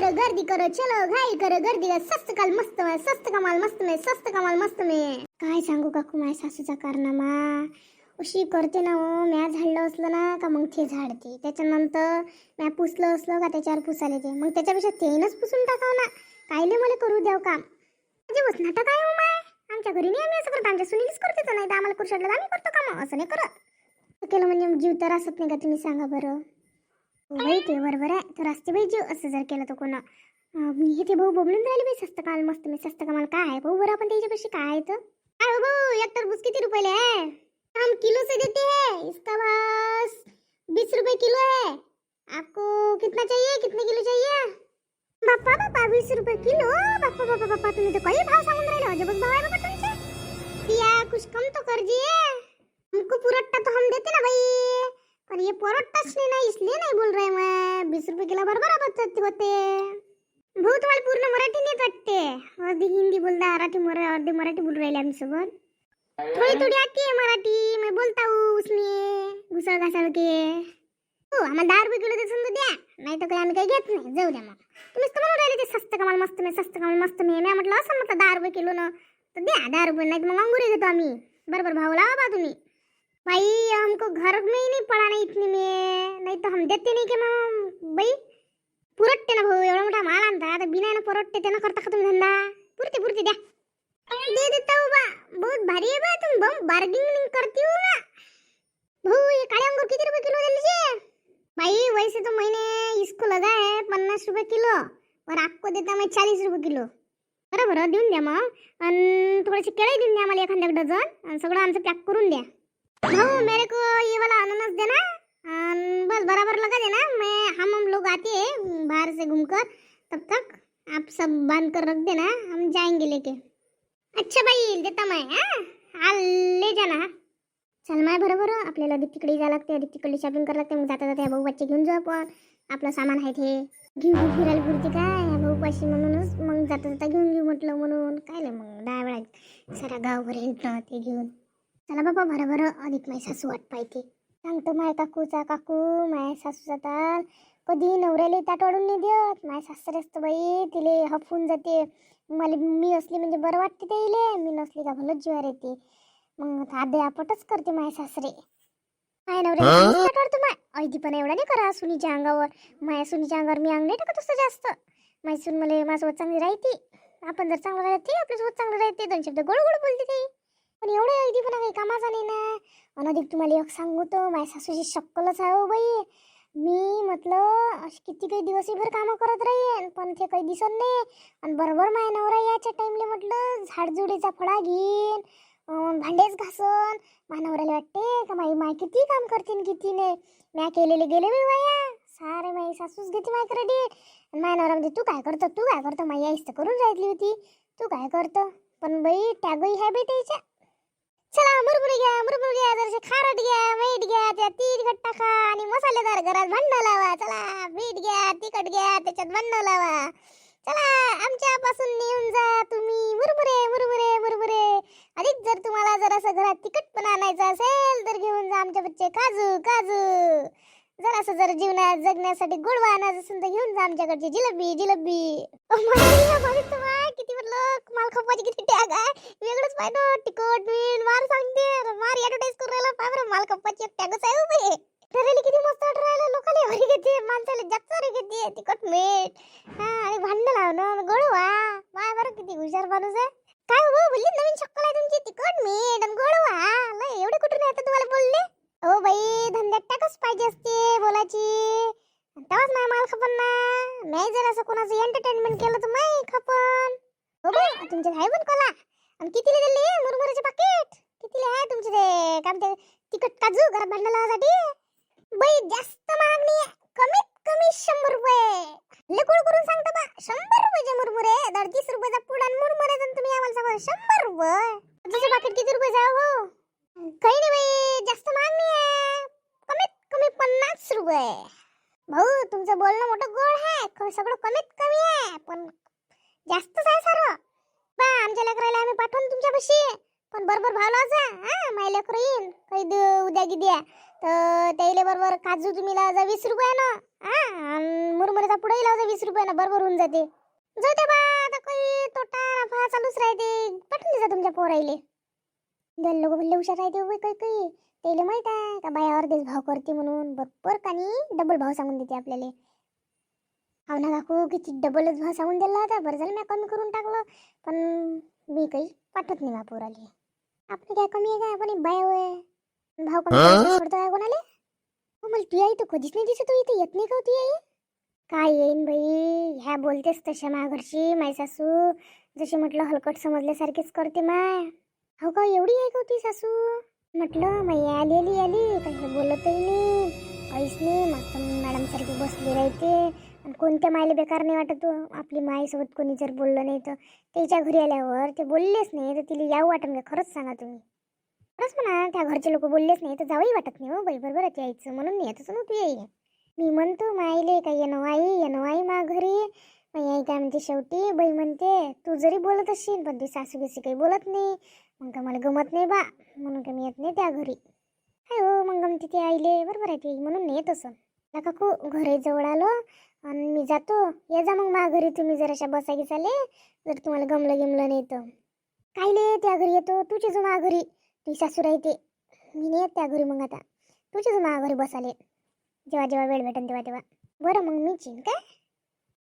कर गर्दी करो चलो घाई कर गर्दी कर सस्त काल मस्त में सस्त कमाल मस्त में सस्त कमाल मस्त में काय सांगू काकू माझ्या सासूचा कारनामा? अशी करते ना हो म्या झाडलं असलं ना का मग ते झाडते. त्याच्यानंतर म्या पुसलं असलं का त्याच्यावर पुसायला ते मग त्याच्यापेक्षा तेनच पुसून टाकाव ना. कायले मला करू द्याव काम? म्हणजे बस नाटक काय हो माय. आमच्या घरी नाही आम्ही असं करतो. आमच्या सुनीलीच करते तर नाही तर आम्हाला करू शकलं आम्ही करतो काम. असं नाही करत. केलं म्हणजे जीव तर असत नाही का तुम्ही सांगा बरं. बाई ते बरोबर आहे तर असते बाई असं जर केलं तर कोणा हे ते भाऊ बोबलून राहिले बाई स्वस्त काल मस्त मी स्वस्त कमाल काय आहे भाऊ बरं आपण त्याच्यापाशी काय आहे काय भाऊ एक टरबूज किती रुपये है हम किलो से देते हैं इसका बस बीस रुपए किलो है आपको कितना चाहिए कितने किलो चाहिए बाप्पा बाप्पा बीस रुपए किलो बाप्पा बाप्पा बाप्पा तुम्ही तर काही भाव सांगून राहिले जबस भाव आहे बाबा तुमचे पिया कुछ कम तो करिए हमको पुरट्टा तो हम देते ना भाई पर ये पुरट्टाच नाही ना इसलिए नहीं बोल रहे मैं. बीस रुपये किलो बरोबर होते. भाऊ तुम्हाला पूर्ण मराठी नाही वाटते अर्धी हिंदी बोलता मराठी मरा अर्धी मराठी बोल राहिले आम्ही सोबत. थोड़ी थोड़ी आती आहे मराठी मी बोलता हूँ घुसळ घासळ के. हो आम्हाला दहा रुपये किलो देसून तर द्या. नाही तर काही आम्ही काही घेत नाही. जाऊ द्या मग. तुम्हीच तर म्हणून राहिले ते स्वस्त कमाल मस्त मी स्वस्त कमाल मस्त मी. मी म्हटलं असं म्हटलं दहा रुपये किलो ना. तर द्या दहा रुपये नाही मग अंगुरी घेतो आम्ही. बरोबर भाऊ लावा बा तुम्ही. भाई हमको घर नाही ही इतनी हम देते नाही के मग बाई. पुरटते ना भाऊ एवढा मोठा माल आणता आता बिना ना पुरटते त्यानं करता का तुम्ही धंदा? पुरते पुरते द्या. दे देता हो बा. बहुत भारी आहे बा तुम बम बार्गेनिंग करती हो ना. भाऊ हे काळे अंगूर किती रुपये किलो दिले लीजिए भाई वैसे तो मैंने इसको लगा है पन्नास रुपये किलो और आपको देता मैं चालीस रुपये किलो. बरं बरं देऊन द्या मग. आणि थोडेसे केळे देऊन द्या मला एखाद्या डझन. आणि सगळं आमचं पॅक करून द्या. भाऊ मेरे को ये वाला अनानास देना। अन बस बराबर लगा देना। मैं हम हम लोग आते हैं बाहर से घूमकर तब तक आप सब बांध कर रख देना हम जाएंगे लेके। अच्छा बाई देता मैं हाँ? ले जाना चल माय बरोबर आपल्याला अधिक तिकडे जायला लागते अधिक तिकडे शॉपिंग करायला लागते मग जाता जाता या भाऊ बच्चे घेऊन जाऊ आपण. आपलं सामान आहे ते. घेऊन घेऊन फिरायला पुरते काय? या भाऊ पाशी म्हणूनच मग जाता जाता घेऊन घेऊ म्हटलं म्हणून. काय नाही मग दहा वेळा सारा गावभर हिंडणं ते घेऊन. चला बाबा बरोबर अधिक माझी सासू वाट पाहिजे सांगतो माय काकूचा काकू माय सासूचा ताल. कधी नवऱ्याला ताट वाढून नाही देत. माय सासरे असतं बाई तिले हफून जाते. मला मी असली म्हणजे बरं वाटते ते इले मी नसली का भलत जीवार येते. मग आधे आपटच करते माय सासरे. माय नवऱ्याला ताट वाढतो माय? ऐदी पण एवढा नाही करा सुनीच्या अंगावर. माया सुनीच्या अंगावर मी अंग नाही टाकत असतं जास्त. माय सून मला माझ्यासोबत चांगली राहते. आपण जर चांगलं राहते आपल्यासोबत चांगलं राहते. दोन शब्द गोड गोड बोलते ते. पण एवढं इथे पण काही कामाचा नाही ना. अनधिक तुम्हाला एक सांगू तर माझ्या सासूची शक्कलच आहे हो बाई. मी म्हटलं अशी किती काही दिवसभर कामं करत राहीन पण ते काही दिसत नाही. आणि बरोबर माझ्या नवरा याच्या टाईमले म्हटलं झाडझुडीचा फळा घेईन भांडेच घासन. माझ्या नवऱ्याला वाटते का माई माय किती काम करतीन किती नाही म्या केलेले गेले मी वाया. सारे माई सासूच घेते माय क्रेडिट आणि माझ्या नवरा म्हणजे तू काय करतो? तू काय करतो? माई आईस तर करून राहिली होती. तू काय करतो? पण बाई टॅगही ह्या बाई त्याच्या. चला मुरमुरे घ्या मुरमुरे घ्या जरासे खारट घ्या मीठ घ्या त्या तीन घट टाका आणि मसालेदार घरात भांड लावा. चला मीठ घ्या तिखट घ्या त्याच्यात भांडण लावा. चला आमच्यापासून नेऊन जा तुम्ही. मुरमुरे मुरमुरे मुरमुरे. अधिक जर तुम्हाला जरासं घरात तिखट पण आणायचं असेल तर घेऊन जा आमच्या बच्चे काजू काजू. जरासं जर जीवनात जगण्यासाठी गोडवा आणायचं असेल तर घेऊन जा आमच्याकडची जिलबी जिलबी. किती म्हटलं माल खपाची किती टॅग आहे. वेगळंच पाहिजे तिकट मीठ मार सांगते मार ऍडव्हर्टाईज करून राहिला पाय बरं माल खपाची एक टॅगच आहे उभे ठरायला किती मस्त वाटून राहिलं लोकांना हरी घेते माणसाला जास्त हरी घेते तिखट मीठ हा आणि भांडण लावणं गोडवा माय बरं किती हुशार माणूस आहे काय हो बोलली नवीन शक्कल आहे तुमची तिखट मीठ आणि गोडवा. लय एवढे कुठून येतं तुम्हाला बोलले? हो बाई धंद्यात टाकच पाहिजे असते बोलायची. तेव्हाच माय माल खपन ना. नाही जर असं कोणाचं एंटरटेनमेंट केलं तर माय खपन. हो बाई तुमचे आहे पण कोला. आणि कितीला दिले? मुरमुऱ्याचे पाकिट कितीला आहे तुमचे ते? काय म्हणते तिखट काजू घरात भांडण लावासाठी बाई जास्त मागणी आहे. कमीत कमी शंभर रुपये. लेकोड करून सांगतो बा शंभर रुपयाचे मुरमुरे अडतीस रुपयाचा पुडा आणि मुरमुरे तर तुम्ही आम्हाला सांगा शंभर रुपये? तुझं पाकिट किती रुपये जाऊ हो? काही नाही बाई जास्त महाग नाही आहे. कमीत कमी पन्नास रुपये. भाऊ तुमचं बोलणं मोठं गोड आहे. सगळं कमीत कमी आहे. पण जास्तच आहे सर. बा आमच्या लेकराला आम्ही पाठवून तुमच्यापाशी. पण बरोबर भाव लावजा हा माय लेकर येईन काही दि- उद्या गिद्या तर त्याईले बरोबर काजू तुम्ही लावजा वीस रुपयानं हा मुरमुऱ्याचा पुढेही लावजा वीस रुपयानं बरोबर होऊन जाते. जाऊ दे बा आता काही तोटा नफा चालूच राहते. पाठवून देजा तुमच्या पोराईले द्यायला लोक भले हुशार राहते उभे काही काही. त्याला माहीत आहे का बाया अर्धेच भाव करते म्हणून? बरोबर कानी डबल भाव सांगून देते आपल्याला. हो ना काकू किती डबलच भाव सांगून दिला होता. बरं झालं मी कमी करून टाकलं. पण मी काही पाठवत नाही बापूर आली आपण काय कमी आहे का? आपण बाया होय कमी करायला सोडतो आहे कोणाला? हो मला तू आई तर कधीच नाही दिसत तू इथे. येत नाही का हो ती आई? काय येईन बाई? ह्या बोलतेस तशा माझ्या माय सासू. जशी म्हटलं हलकट समजल्यासारखीच करते माय. हो का एवढी आहे का हो ती सासू? म्हटलं माई आली आली आली. काही बोलतही नाही. काहीच नाही. मस्त मॅडम सारखी बसली राहते. आणि कोणत्या मायला बेकार नाही वाटत तू? आपली माईसोबत कोणी जर बोललं नाही तर. त्याच्या घरी आल्यावर ते बोललेच नाही तर तिला यावं वाटन का? खरंच सांगा तुम्ही. खरंच म्हणा त्या घरचे लोक बोललेच नाही तर जावंही वाटत नाही हो बाई. बरोबर आहे यायचं म्हणून नाही येतच ना तू येई मी म्हणतो माईले काय येणं हो आई? येणं हो आई मा घरी? मग आई काय म्हणते शेवटी बाई म्हणते तू जरी बोलत असशील पण ती सासू बिसू काही बोलत नाही. मग का मला गमत नाही बा. म्हणून का मी येत नाही त्या घरी. हाय हो मग गमती ते आईले. बरोबर आहे ते म्हणून नाही येत असं. काकू घरी जवळ आलो आणि मी जातो. ये जा मग मा घरी तुम्ही जराशा बसा की चाले जर तुम्हाला गमलं गिमलं नाही तर. काही नाही त्या घरी येतो? तुझे जो मा घरी. ती सासू राहते. मी नाही येत त्या घरी मग आता. तुझे जो मा घरी बसाले. जेव्हा जेव्हा वेळ भेटन तेव्हा तेव्हा. बरं मग मीच येईन काय?